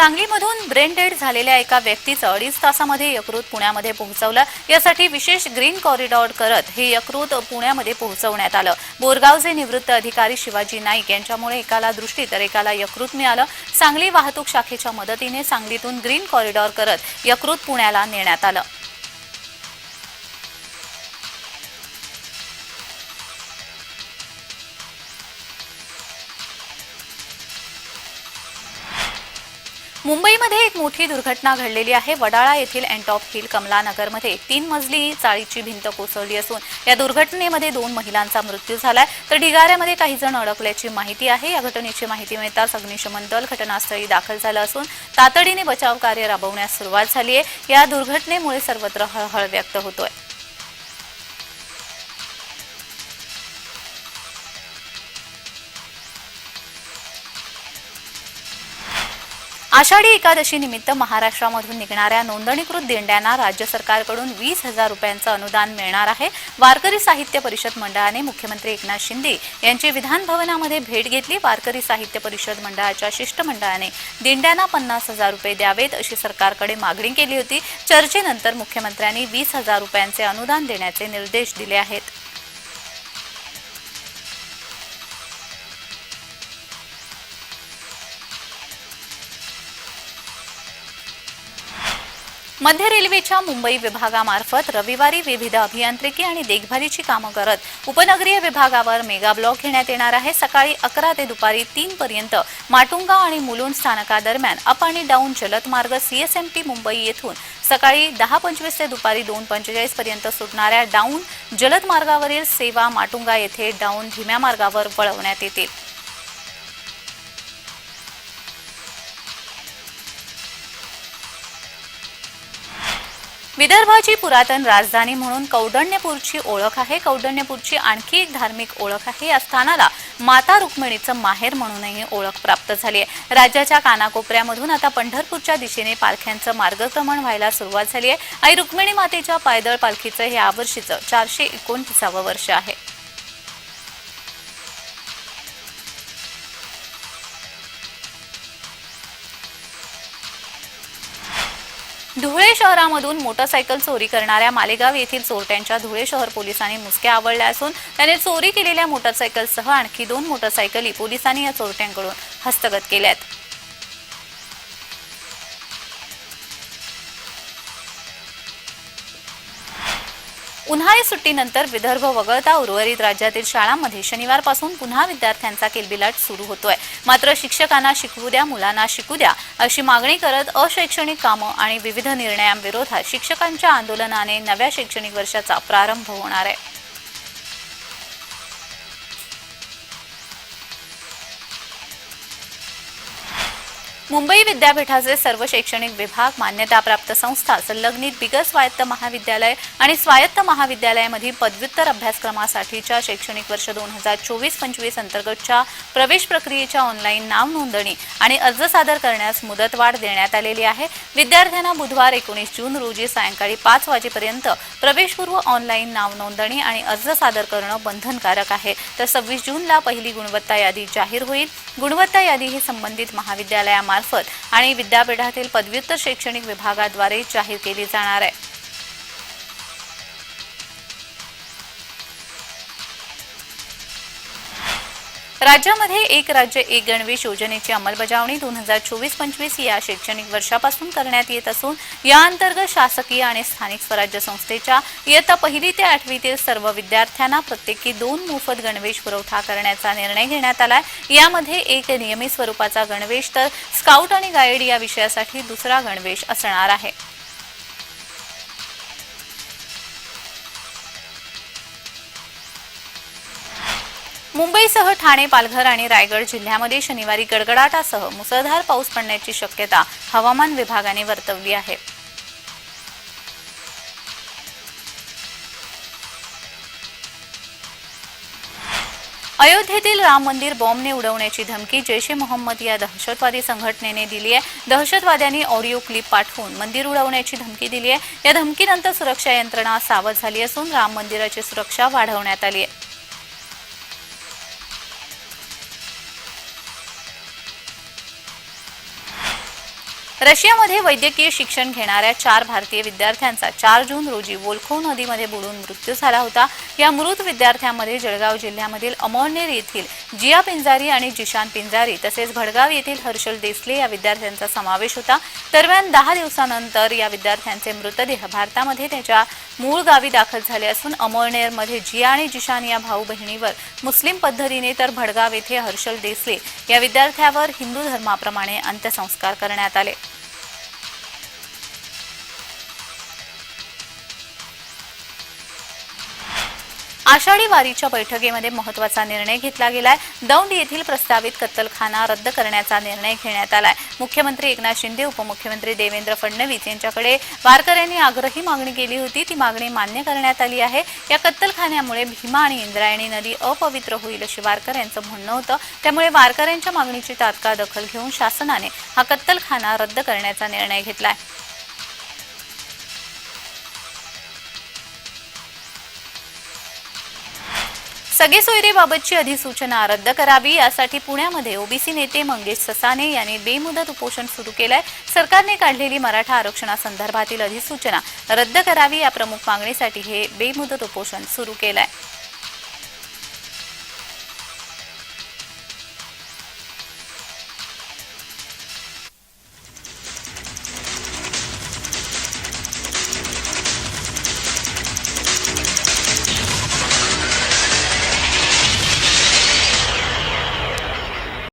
सांगलीमधून brain dead झालेल्या एका व्यक्तीचं अडीच तासामध्ये यकृत पुण्यामध्ये पोहोचवलं. यासाठी विशेष ग्रीन कॉरिडॉर करत हे यकृत पुण्यामध्ये पोहोचवण्यात आलं. बोरगावचे निवृत्त अधिकारी शिवाजी नाईक यांच्यामुळे एकाला दृष्टी तर एकाला यकृत मिळालं. सांगली वाहतूक शाखेच्या मदतीने सांगलीतून ग्रीन कॉरिडॉर करत यकृत पुण्याला नेण्यात आलं. मुंबईमध्ये एक मोठी दुर्घटना घडलेली आहे. वडाळा येथील अँटॉप हिल कमलानगरमध्ये तीन मजली चाळीची भिंत कोसळली असून या दुर्घटनेमध्ये दोन महिलांचा मृत्यू झालाय. तर ढिगाऱ्यामध्ये काही जण अडकल्याची माहिती आहे. या घटनेची माहिती मिळताच अग्निशमन दल घटनास्थळी दाखल झालं असून तातडीने बचाव कार्य राबवण्यास सुरुवात झाली आहे या दुर्घटनेमुळे सर्वत्र हळहळ व्यक्त होतोय. आषाढी एकादशी निमित्त महाराष्ट्रामधून निघणाऱ्या नोंदणीकृत दिंड्यांना राज्य सरकारकडून वीस हजार रुपयांचं अनुदान मिळणार आहे. वारकरी साहित्य परिषद मंडळाने मुख्यमंत्री एकनाथ शिंदे यांची विधानभवनामध्ये भेट घेतली. वारकरी साहित्य परिषद मंडळाच्या शिष्टमंडळाने दिंड्यांना पन्नास हजार रुपये द्यावेत अशी सरकारकडे मागणी केली होती. चर्चेनंतर मुख्यमंत्र्यांनी वीस हजार रुपयांचे अनुदान देण्याचे निर्देश दिले आहेत. मध्य रेल्वेच्या मुंबई विभागामार्फत रविवारी विविध अभियांत्रिकी आणि देखभालीची कामं करत उपनगरीय विभागावर मेगा ब्लॉक घेण्यात येणार आहे. सकाळी अकरा ते दुपारी तीन पर्यंत माटुंगा आणि मुलुंड स्थानकादरम्यान अप आणि डाऊन जलद मार्ग सीएसएमटी मुंबई येथून सकाळी दहा पंचवीस ते दुपारी दोन पंचेचाळीस पर्यंत सुटणाऱ्या डाऊन जलद मार्गावरील सेवा माटुंगा येथे डाऊन धीम्या मार्गावर वळवण्यात येतील विदर्भाची पुरातन राजधानी म्हणून कौडण्यपूरची ओळख आहे. कौडण्यपूरची आणखी एक धार्मिक ओळख आहे. या स्थानाला माता रुक्मिणीचं माहेर म्हणूनही ओळख प्राप्त झाली आहे. राज्याच्या कानाकोपऱ्यामधून आता पंढरपूरच्या दिशेने पालख्यांचं मार्गक्रमण व्हायला सुरुवात झाली आहे. आई रुक्मिणी मातेच्या पायदळ पालखीचं हे यावर्षीचं चारशे एकोणतीसावं वर्ष आहे. धुळे शहरामधून मोटरसायकल चोरी करणाऱ्या मालेगाव येथील चोरट्यांच्या धुळे शहर पोलिसांनी मुसक्या आवडल्या असून त्याने चोरी केलेल्या मोटरसायकलसह आणखी दोन मोटरसायकली पोलिसांनी या चोरट्यांकडून हस्तगत केल्या आहेत उन्हाळी सुट्टीनंतर विदर्भ वगळता उर्वरित राज्यातील शाळांमध्ये शनिवारपासून पुन्हा विद्यार्थ्यांचा किलबिलाट सुरू होतोय. मात्र शिक्षकांना शिकवू द्या मुलांना शिकू द्या अशी मागणी करत अशैक्षणिक कामं आणि विविध निर्णयांविरोधात शिक्षकांच्या आंदोलनाने नव्या शैक्षणिक वर्षाचा प्रारंभ होणार आहे. मुंबई विद्यापीठाचे सर्व शैक्षणिक विभाग मान्यताप्राप्त संस्था संलग्नित बिगर स्वायत्त महाविद्यालय आणि स्वायत्त महाविद्यालयामधील पदव्युत्तर अभ्यासक्रमासाठीच्या शैक्षणिक वर्ष दोन हजार चोवीस पंचवीस अंतर्गतच्या प्रवेश प्रक्रियेच्या ऑनलाईन नाव नोंदणी आणि अर्ज सादर करण्यास मुदतवाढ देण्यात आलेली आहे. विद्यार्थ्यांना बुधवार एकोणीस जून रोजी सायंकाळी पाच वाजेपर्यंत प्रवेशपूर्व ऑनलाईन नाव नोंदणी आणि अर्ज सादर करणं बंधनकारक आहे. तर सव्वीस जूनला पहिली गुणवत्ता यादी जाहीर होईल. गुणवत्ता यादी ही संबंधित महाविद्यालयामार्फत मार्फत आणि विद्यापीठातील पदव्युत्तर शैक्षणिक विभागाद्वारे जाहीर केली जाणार आहे. राज्यामध्ये एक राज्य एक गणवेश योजनेची अंमलबजावणी दोन हजार चोवीस पंचवीस या शैक्षणिक वर्षापासून करण्यात येत असून या अंतर्गत शासकीय आणि स्थानिक स्वराज्य संस्थेच्या इयत्ता पहिली ते आठवीतील सर्व विद्यार्थ्यांना प्रत्येकी दोन मोफत गणवेश पुरवठा करण्याचा निर्णय घेण्यात आला यामध्ये एक नियमित स्वरूपाचा गणवेश तर स्काउट आणि गाईड या विषयासाठी दुसरा गणवेश असणार आहे. मुंबईसह ठाणे पालघर आणि रायगड जिल्ह्यामध्ये शनिवारी गडगडाटासह मुसळधार पाऊस पडण्याची शक्यता हवामान विभागाने वर्तवली आहे. अयोध्येतील राम मंदिर बॉम्बने उडवण्याची धमकी जैश ए मोहम्मद या दहशतवादी संघटनेने दिली आहे. दहशतवाद्यांनी ऑडिओ क्लिप पाठवून मंदिर उडवण्याची धमकी दिली आहे. या धमकीनंतर सुरक्षा यंत्रणा सावध झाली असून राम मंदिराची सुरक्षा वाढवण्यात आली आहे. रशियामध्ये वैद्यकीय शिक्षण घेणाऱ्या चार भारतीय विद्यार्थ्यांचा चार जून रोजी वोल्खो नदीमध्ये बुडून मृत्यू झाला होता. या मृत विद्यार्थ्यांमध्ये जळगाव जिल्ह्यामधील अमोलनेर येथील जिया पिंजारी आणि जिशान पिंजारी तसेच भडगाव येथील हर्षल देसले या विद्यार्थ्यांचा समावेश होता. दरम्यान दहा दिवसानंतर या विद्यार्थ्यांचे मृतदेह भारतामध्ये त्याच्या मूळ गावी दाखल झाले असून अमोळनेरमध्ये जिया आणि जिशान या भाऊ बहिणीवर मुस्लिम पद्धतीने तर भडगाव येथे हर्षल देसले या विद्यार्थ्यावर हिंदू धर्माप्रमाणे अंत्यसंस्कार करण्यात आले. आषाढी वारीच्या बैठकीमध्ये महत्त्वाचा निर्णय घेतला गेलाय. दौंड येथील प्रस्तावित कत्तलखाना रद्द करण्याचा निर्णय घेण्यात आलाय. मुख्यमंत्री एकनाथ शिंदे उपमुख्यमंत्री देवेंद्र फडणवीस यांच्याकडे वारकऱ्यांनी आग्रही मागणी केली होती. ती मागणी मान्य करण्यात आली आहे. या कत्तलखान्यामुळे भीमा आणि इंद्रायणी नदी अपवित्र होईल अशी वारकऱ्यांचं म्हणणं होतं. त्यामुळे वारकऱ्यांच्या मागणीची तात्काळ दखल घेऊन शासनाने हा कत्तलखाना रद्द करण्याचा निर्णय घेतलाय. सगळे सोयरेबाबतची अधिसूचना रद्द करावी यासाठी पुण्यामध्ये ओबीसी नेते मंगेश ससाने यांनी बेमुदत उपोषण सुरू केलंय. सरकारने काढलेली मराठा आरक्षणासंदर्भातील अधिसूचना रद्द करावी या प्रमुख मागणीसाठी हे बेमुदत उपोषण सुरू केलंय.